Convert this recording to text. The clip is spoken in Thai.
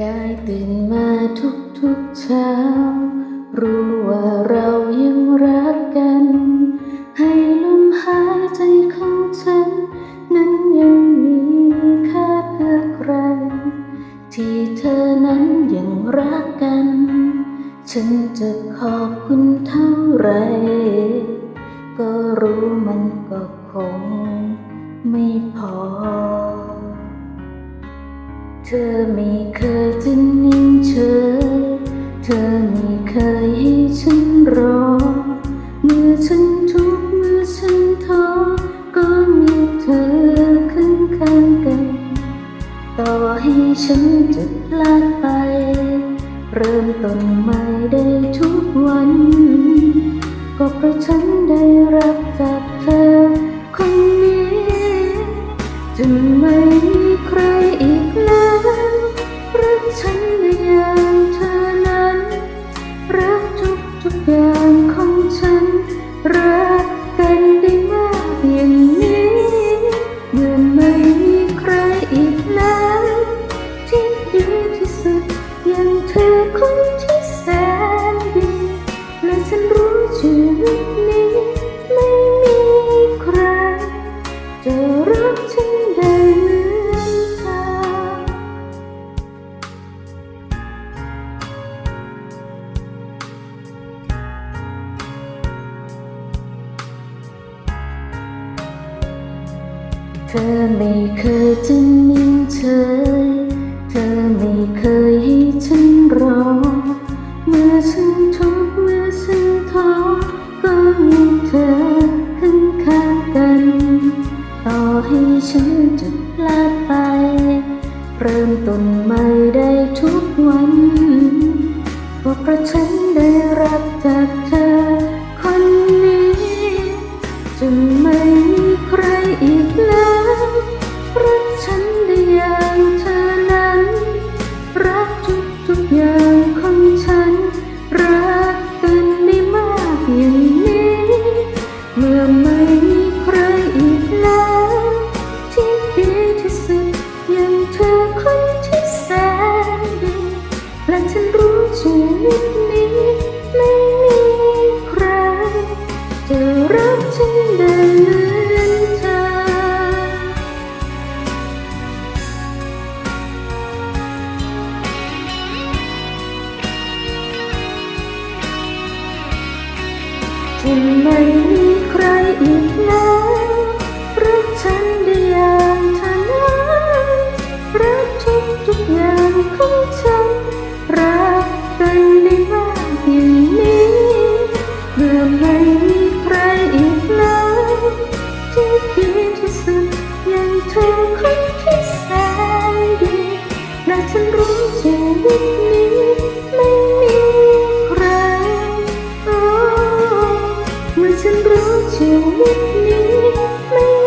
กายตื่นมาทุกทุกๆเช้า รู้ว่าเรายังรักกัน ให้ลมหายใจของฉัน นั้นยังมีค่าเพื่อใคร ที่เธอนั้นยังรักกัน ฉันจะขอบคุณเท่าไหรก็รู้มันก็คง ไม่พอ ธอไม่เคยจะนิ่งเฉย เธอไม่เคยให้ฉันรอ เมื่อฉันทุกข์เมื่อฉันท้อ ก็มีเธอข้างข้างๆกัน ต่อให้ฉันจะพลาดไป เริ่มต้นใหม่ได้ทุกวัน ก็เพราะฉันได้รับจากเธอคนนี้จะไม่ เธอไม่เคยจะนิ่งเฉย เธอไม่เคยให้ฉันรอ เมื่อฉันทุกข์เมื่อฉันท้อก็มีเธอข้างข้างกัน ต่อให้ฉันจะพลาดไป เริ่มต้นใหม่ได้ทุกวันก็เพราะฉันได้รับจาก คงไม่มีใครอีกแล้วรักฉันได้ย่างนั้รักทุกทุอย่างของฉัน รักกันได้มากอย่นี้เมื่อไม่ รู้ชีวิตนี้ไม่